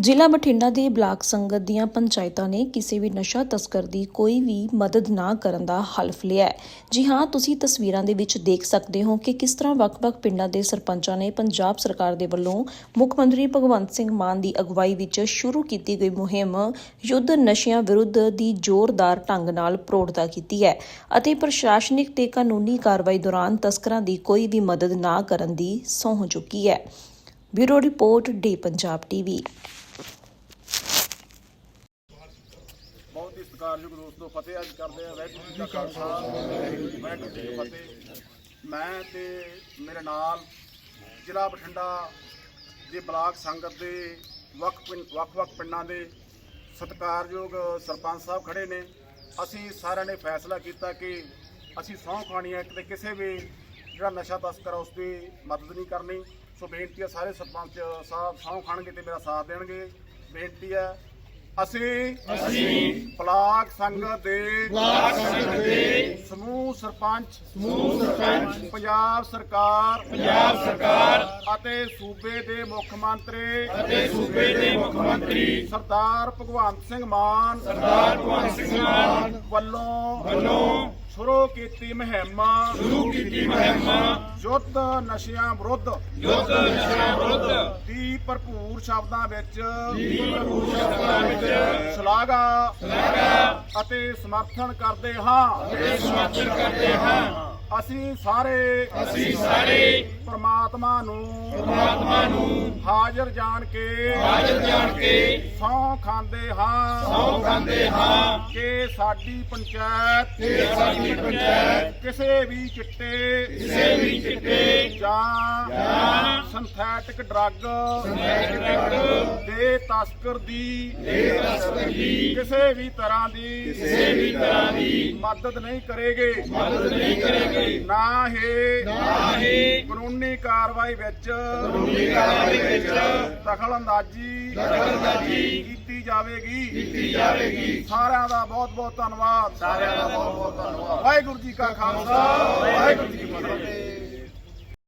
ਜ਼ਿਲ੍ਹਾ ਬਠਿੰਡਾ ਦੇ ਬਲਾਕ ਸੰਗਤ ਦੀਆਂ ਪੰਚਾਇਤਾਂ ਨੇ ਕਿਸੇ ਵੀ ਨਸ਼ਾ ਤਸਕਰ ਦੀ ਕੋਈ ਵੀ ਮਦਦ ਨਾ ਕਰਨ ਦਾ ਹਲਫ ਲਿਆ ਹੈ। ਜੀ ਹਾਂ, ਤੁਸੀਂ ਤਸਵੀਰਾਂ ਦੇ ਵਿੱਚ ਦੇਖ ਸਕਦੇ ਹੋ ਕਿ ਕਿਸ ਤਰ੍ਹਾਂ ਵੱਖ-ਵੱਖ ਪਿੰਡਾਂ ਦੇ ਸਰਪੰਚਾਂ ਨੇ ਪੰਜਾਬ ਸਰਕਾਰ ਦੇ ਵੱਲੋਂ ਮੁੱਖ ਮੰਤਰੀ ਭਗਵੰਤ ਸਿੰਘ ਮਾਨ ਦੀ ਅਗਵਾਈ ਵਿੱਚ ਸ਼ੁਰੂ ਕੀਤੀ ਗਈ ਮੁਹਿੰਮ ਯੁੱਧ ਨਸ਼ਿਆਂ ਵਿਰੁੱਧ ਦੀ ਜ਼ੋਰਦਾਰ ਢੰਗ ਨਾਲ ਪ੍ਰੋੜਤਾ ਕੀਤੀ ਹੈ ਅਤੇ ਪ੍ਰਸ਼ਾਸਨਿਕ ਤੇ ਕਾਨੂੰਨੀ ਕਾਰਵਾਈ ਦੌਰਾਨ ਤਸਕਰਾਂ ਦੀ ਕੋਈ ਵੀ ਮਦਦ ਨਾ ਕਰਨ ਦੀ ਸਹੁੰ ਚੁੱਕੀ ਹੈ। Bureau report the Punjab TV. ਬਹੁਤ ਹੀ ਸਤਿਕਾਰਯੋਗ ਦੋਸਤੋ ਫਤਿਹ ਅੱਜ ਕਰਦੇ ਆ ਵਾਹਿਗੁਰੂ ਜੀ ਕਾ ਖਾਲਸਾ, ਵਾਹਿਗੁਰੂ ਜੀ ਕੀ ਫਤਿਹ। ਮੈਂ ਤੇ ਮੇਰੇ ਨਾਲ ਜ਼ਿਲ੍ਹਾ ਬਠਿੰਡਾ ਦੇ ਬਲਾਕ ਸੰਗਤ ਦੇ ਵੱਖ ਪਿੰਡ- ਵੱਖ-ਵੱਖ ਪਿੰਡਾਂ ਦੇ ਸਤਿਕਾਰਯੋਗ ਸਰਪੰਚ ਸਾਹਿਬ ਖੜੇ ਨੇ। ਅਸੀਂ ਸਾਰਿਆਂ ਨੇ ਫੈਸਲਾ ਕੀਤਾ ਕਿ ਅਸੀਂ ਸਹੁੰ ਖਾਣੀ ਹੈ ਕਿ ਕਿਸੇ ਵੀ ਜਿਹੜਾ ਨਸ਼ਾ ਤਸਕਰ ਆ ਉਸ ਦੀ ਮਦਦ ਨਹੀਂ ਕਰਨੀ। ਸੋ ਬੇਨਤੀ ਹੈ ਸਾਰੇ ਸਰਪੰਚ ਸਾਹਿਬ ਸਹੁੰ ਖਾਣਗੇ ਤੇ ਮੇਰਾ ਸਾਥ ਦੇਣਗੇ। ਬੇਨਤੀ ਹੈ ਅਸੀਂ ਅਸੀਂ ਬਲਾਕ ਸੰਗਤ ਦੇ ਬਲਾਕ ਸੰਗਤ ਦੇ ਸਮੂਹ ਸਰਪੰਚ ਸਮੂਹ ਸਰਪੰਚ ਪੰਜਾਬ ਸਰਕਾਰ ਪੰਜਾਬ ਸਰਕਾਰ ਅਤੇ ਸੂਬੇ ਦੇ ਮੁੱਖ ਮੰਤਰੀ ਅਤੇ ਸੂਬੇ ਦੇ ਮੁੱਖ ਮੰਤਰੀ ਸਰਦਾਰ ਭਗਵੰਤ ਸਿੰਘ ਮਾਨ ਸਰਦਾਰ ਭਗਵੰਤ ਸਿੰਘ ਮਾਨ ਵੱਲੋਂ ਵੱਲੋਂ ਸ਼ੁਰੂ ਕੀਤੀ ਮੁਹਿੰਮ। ਸ਼ੁਰੂ ਕੀਤੀ ਮੁਹਿੰਮ। ਯੁੱਧ ਨਸ਼ਿਆਂ ਵਿਰੁੱਧ। ਯੁੱਧ ਨਸ਼ਿਆਂ ਵਿਰੁੱਧ। ਦੀ ਭਰਪੂਰ ਸ਼ਬਦਾਂ ਵਿੱਚ। ਦੀ ਭਰਪੂਰ ਸ਼ਬਦਾਂ ਵਿੱਚ। ਸ਼ਲਾਘਾ ਸ਼ਲਾਘਾ। ਅਤੇ ਸਮਰਥਨ ਕਰਦੇ ਹਾਂ। ਅਤੇ ਸਮਰਥਨ ਕਰਦੇ ਹਾਂ। ਅਸੀਂ ਸਾਰੇ ਅਸੀਂ ਸਾਰੇ ਪ੍ਰਮਾਤਮਾ ਨੂੰ ਪ੍ਰਮਾਤਮਾ ਨੂੰ ਹਾਜ਼ਰ ਜਾਣ ਕੇ ਹਾਜ਼ਰ ਜਾਣ ਕੇ ਸੌ ਖਾਂਦੇ ਹਾਂ। ਸੌ ਖਾਂਦੇ ਹਾਂ। ਕਿ ਸਾਡੀ ਪੰਚਾਇਤ। ਕਿ ਸਾਡੀ ਪੰਚਾਇਤ। ਕਿਸੇ ਵੀ ਚਿੱਟੇ ਕਿਸੇ ਵੀ ਚਿੱਟੇ ਜਾਂ ਜਾਂ ਸਿੰਥੈਟਿਕ ਡਰੱਗ ਸਿੰਥੈਟਿਕ ਡਰੱਗ ਦੇ ਤਸਕਰ ਦੀ ਦੇ ਤਸਕਰ ਦੀ ਕਿਸੇ ਵੀ ਤਰ੍ਹਾਂ ਦੀ ਕਿਸੇ ਵੀ ਤਰ੍ਹਾਂ ਦੀ ਮਦਦ ਨਹੀਂ ਕਰੇਗੇ। ਮਦਦ ਨਹੀਂ ਕਰੇਗੇ। ਨਾ ਹੀ ਨਾ ਹੀ ਕਾਨੂੰਨੀ ਕਾਰਵਾਈ ਵਿੱਚ ਕਾਨੂੰਨੀ ਕਾਰਵਾਈ ਵਿੱਚ ਦਖਲ ਅੰਦਾਜ਼ੀ ਦਖਲ ਅੰਦਾਜ਼ੀ ਜਾਵੇਗੀ। ਕੀਤੀ ਜਾਵੇਗੀ। ਸਾਰਿਆਂ ਦਾ ਬਹੁਤ ਬਹੁਤ ਧੰਨਵਾਦ। ਸਾਰਿਆਂ ਦਾ ਬਹੁਤ ਬਹੁਤ ਧੰਨਵਾਦ। ਵਾਹਿਗੁਰੂ ਜੀ ਕਾ ਖਾਲਸਾ। ਵਾਹਿਗੁਰੂ ਜੀ ਕੀ ਫਤਿਹ।